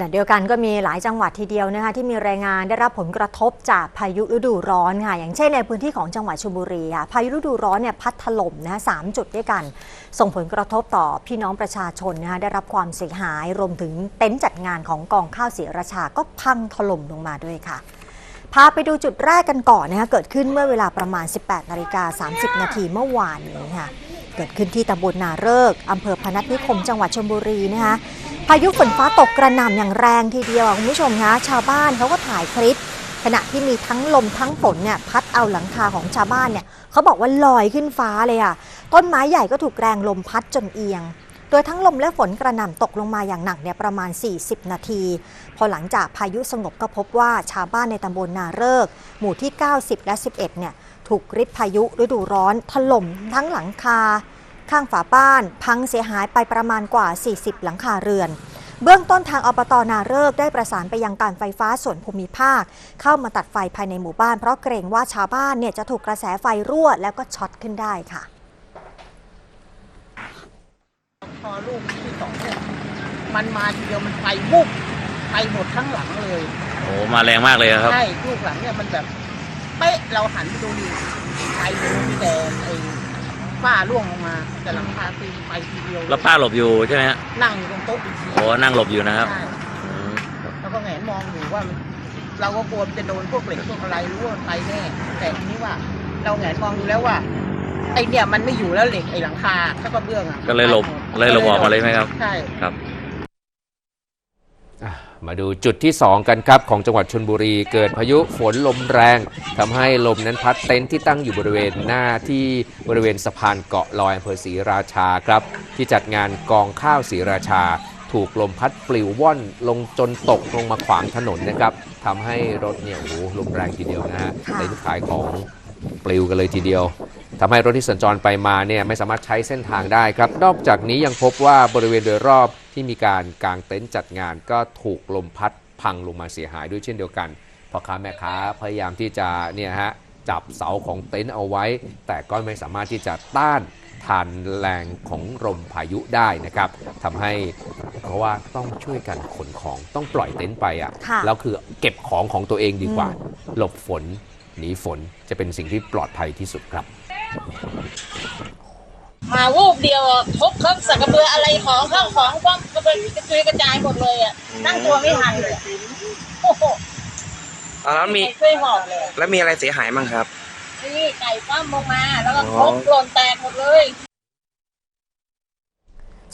ณะเดียวกันก็มีหลายจังหวัดทีเดียวนะคะที่มีรายงานได้รับผลกระทบจากพายุฤดูร้อนค่ะอย่างเช่นในพื้นที่ของจังหวัดชลบุรีค่ะพายุฤดูร้อนเนี่ยพัดถล่มนะสามจุดด้วยกัน ส่งผลกระทบต่อพี่น้องประชาชนนะคะได้รับความเสียหายรวมถึงเต็นท์จัดงานของกองข้าวศรียราชาก็พังถล่มลงมาด้วยค่ะพาไปดูจุดแรกกันก่อนนะคะเกิดขึ้นเมื่อเวลาประมาณ 18นาฬิกา30 นาทีเมื่อวานนี้ค่ะเกิดขึ้นที่ตำบลนาเริกอำเภอพนัสนิคมจังหวัดชลบุรีนะคะ พายุฝนฟ้าตกกระหน่ำอย่างแรงทีเดียวคุณผู้ชมคะชาวบ้านเขาก็ถ่ายคลิป ขณะที่มีทั้งลมทั้งฝนเนี่ยพัดเอาหลังคาของชาวบ้านเนี่ยเขาบอกว่าลอยขึ้นฟ้าเลยอะต้นไม้ใหญ่ก็ถูกแรงลมพัดจนเอียง โดยทั้งลมและฝนกระหน่ำตกลงมาอย่างหนักเนี่ยประมาณ 40 นาที พอหลังจากพายุสงบก็พบว่าชาวบ้านในตำบลนาเริก หมู่ที่ 90 และ 11เนี่ยถูกฤทธิ์พายุฤดูร้อนถล่มทั้งหลังคา ข้างฝาบ้าน พังเสียหายไปประมาณกว่า 40 หลังคาเรือน เบื้องต้นทางอบตนาเริกได้ประสานไปยังการไฟฟ้าส่วนภูมิภาค เข้ามาตัดไฟภายในหมู่บ้านเพราะเกรงว่าชาวบ้านเนี่ยจะถูกกระแสไฟรั่วแล้วก็ช็อตขึ้นได้ค่ะ พอลูกที่สองเนี่ยมันมาทีเดียวมันไฟบุบไปหมดทั้งหลังเลย โอ้มาแรงมากเลยครับ ใช่ลูกหลังเนี่ยมันแบบเป๊ะเราหันไปดูดิไฟมันมีแต่ไอ้ ฝ้าร่วงลงมาแต่หลังคาตีไปทีเดียวแล้วป้าหลบอยู่ใช่ไหมฮะนั่งอยู่ตรงโต๊ะอีกทีโอ้นั่งหลบอยู่นะครับใช่อืมแล้วก็แงนมองอยู่ว่ามันเราก็กลัวมันจะโดนพวกเหล็กพวกอะไรร่วงไปแน่แต่ทีนี้ว่า เราแงนมองดูแล้วว่าไอเนี่ยมันไม่อยู่แล้วเหล็กไอหลังคาแล้วก็เบื้องอะก็เลยหลบไปมดเลยหลบออกมาเลยไหมครับ ใช่ ครับอะ มาดูจุดที่ 2 กันครับของจังหวัดชนบุรีเกิดพายุฝนลมแรงทำให้ลมนั้นพัดเต็นท์ที่ตั้งอยู่บริเวณหน้าที่บริเวณสะพานเกาะลอยอำเภอศรีราชาครับ ที่จัดงานกองข้าวศรีราชา ถูกลมพัดปลิวว่อนลงจนตกลงมาขวางถนนนะครับทำให้รถเนี่ยโอ้โหลมแรงทีเดียวนะฮะค่ะเต็นท์ขายของปลิวกันเลยทีเดียวทำให้รถที่สัญจรไปมาเนี่ยไม่สามารถใช้เส้นทางได้ครับ นอกจากนี้ยังพบว่าบริเวณโดยรอบ ที่มีการกางเต็นท์จัดงานก็ถูกลมพัดพังลงมาเสียหายด้วยเช่นเดียวกันพ่อค้าแม่ค้าพยายามที่จะเนี่ยฮะจับเสาของเต็นท์เอาไว้ แต่ก็ไม่สามารถที่จะต้านทานแรงของลมพายุได้นะครับทำให้เพราะว่าต้องช่วยกันขนของต้องปล่อยเต็นท์ไปอะค่ะแล้วคือเก็บของของตัวเองดีกว่า หลบฝนหนีฝนจะเป็นสิ่งที่ปลอดภัยที่สุดครับมาวูบเดียวอะพกเครื่องสักกระเบืออะไรของข้าวของก็กระ เบือกระจุยกระจายหมดเลยอะตั้งตัวไม่ทันเลยอะโอ้โหอ่าแล้วมีไช่วยหอบเลยแล้วมีอะไรเสียหายบ้างครับ นี่ไก่ปั้มลงมา แล้วก็อ๋คอรกหล่นแตกหมดเลย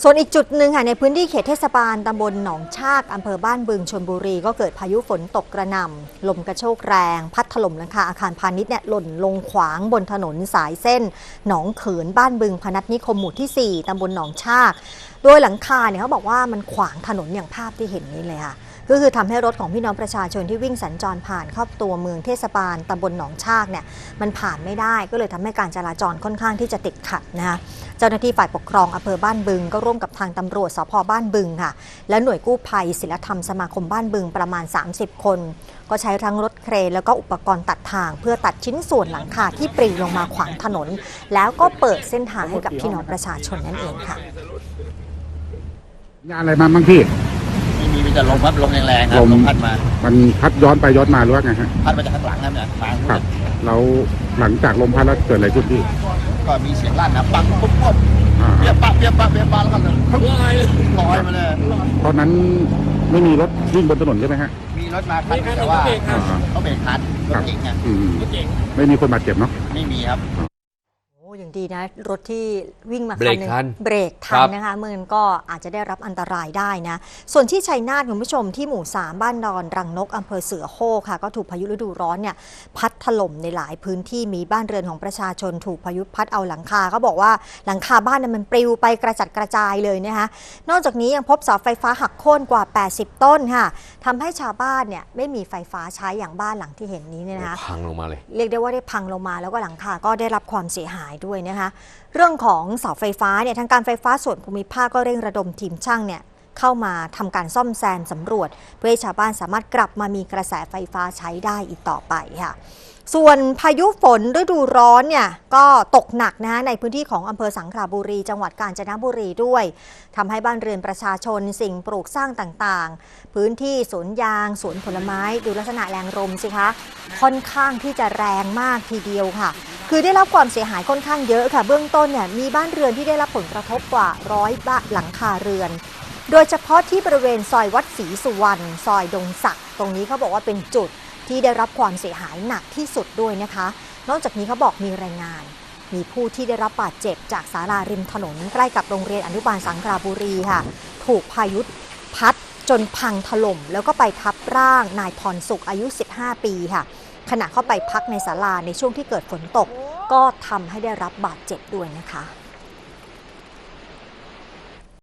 ส่วนอีกจุดหนึ่งค่ะในพื้นที่เขตเทศบาลตำบลหนองชากอำเภอบ้านบึงชนบุรี ก็เกิดพายุฝนตกกระหน่ำลมกระโชกแรง พัดถล่มหลังคาอาคารพาณิชย์เนี่ยหล่นลงขวางบนถนนสายเส้น หนองเขินบ้านบึงพนัสนิคมหมู่ที่ 4ตำบลหนองชาก โดยหลังคาเนี่ยเขาบอกว่ามันขวางถนนอย่างภาพที่เห็นนี้เลยค่ะก็คือทำให้รถของพี่น้องประชาชนที่วิ่งสัญจรผ่านเข้าตัวเมืองเทศบาลตำบลหนองชากเนี่ยมันผ่านไม่ได้ก็เลยทำให้การจราจรค่อนข้างที่จะติดขัดนะคะเจ้าหน้าที่ฝ่ายปกครองอำเภอบ้านบึง ก็ร่วมกับทางตำรวจสพบ้านบึงค่ะ และหน่วยกู้ภัยศิลธรรมสมาคมบ้านบึงประมาณ 30 คน ก็ใช้ทั้งรถเครนแล้วก็อุปกรณ์ตัดทาง เพื่อตัดชิ้นส่วนหลังคาที่ปลิวลงมาขวางถนน แล้วก็เปิดเส้นทางให้กับพี่น้องประชาชนนั่นเองค่ะ งานอะไรมาบ้างพี่ ไม่มีมีแต่ลมครับลมแรงๆครับลม ลมพัดมา มันพัดย้อนไปย้อนมาหรือว่าไงฮะ พัดมาจากข้างหลังครับเนี่ยทางครับ แล้วหลังจากลมพัดแล้วเกิดอะไรขึ้นพี่ก็มีเสียงลั่นนะปังปุ๊บปุ๊บอ่าเปียบปะเปียบปะเปียบปะแล้วก็เลยลอยมาเลยตอนนั้นไม่มีรถวิ่งบนถนนใช่ไหมฮะมีรถมาคันหนึ่งแต่ว่าอ่าเขาเบรกทันรถเก่งไงอืมไม่มีคนบาดเจ็บเนาะ ไม่มีครับโอ้อย่าง ดีนะ รถที่วิ่งมาเบรกหนึ่งทันเบรกทัครันบนะคะมันก็อาจจะได้รับอันตรายได้นะ ส่วนที่ชัยนาทคุณผู้ชมที่หมู่ 3 บ้านดอนรังนกอำเภอเสือโคกค่ะ ก็ถูกพายุฤดูร้อนเนี่ยพัดถล่มในหลายพื้นที่มีบ้านเรือนของประชาชนถูกพายุพัดเอาหลังคาเขาบอกว่าหลังคาบ้านเนี่ยมันปลิวไปกระจัดกระจายเลยนะคะ นอกจากนี้ยังพบเสาไฟฟ้าหักโค่นกว่า 80 ต้นค่ะทำให้ชาวบ้านเนี่ยไม่มีไฟฟ้าใช้อย่างบ้านหลังที่เห็นนี้เนี่ยนะคะ พังลงมาเลย เรียกได้ว่าได้พังลงมาแล้วก็หลังคาก็ได้รับความเสียหายด้วยนะคะ เรื่องของเสาไฟฟ้าเนี่ยทางการไฟฟ้าส่วนภูมิภาคก็เร่งระดมทีมช่างเนี่ย เข้ามาทำการซ่อมแซมสำรวจ เพื่อให้ชาวบ้านสามารถกลับมามีกระแสไฟฟ้าใช้ได้อีกต่อไปค่ะส่วนพายุฝนฤดูร้อนเนี่ยก็ตกหนักนะฮะในพื้นที่ของอำเภอสังขละบุรี จังหวัดกาญจนบุรีด้วยทำให้บ้านเรือนประชาชนสิ่งปลูกสร้างต่างๆ พื้นที่สวนยาง สวนผลไม้ ดูลักษณะแรงลมสิคะ ค่อนข้างที่จะแรงมากทีเดียวค่ะ คือได้รับความเสียหายค่อนข้างเยอะค่ะ เบื้องต้นเนี่ยมีบ้านเรือนที่ได้รับผลกระทบกว่าร้อยบ้านหลังคาเรือน โดยเฉพาะที่บริเวณซอยวัดศรีสุวรรณซอยดงศักดิ์ตรงนี้เขาบอกว่าเป็นจุดที่ได้รับความเสียหายหนักที่สุดด้วยนะคะ นอกจากนี้เขาบอกมีรายงาน มีผู้ที่ได้รับบาดเจ็บจากศาลาริมถนนใกล้กับโรงเรียนอนุบาลสังขละบุรีค่ะ ถูกพายุพัดจนพังถล่ม แล้วก็ไปทับร่างนายพรสุขอายุ 15 ปีค่ะ ขณะเข้าไปพักในศาลาในช่วงที่เกิดฝนตก ก็ทำให้ได้รับบาดเจ็บด้วยนะคะ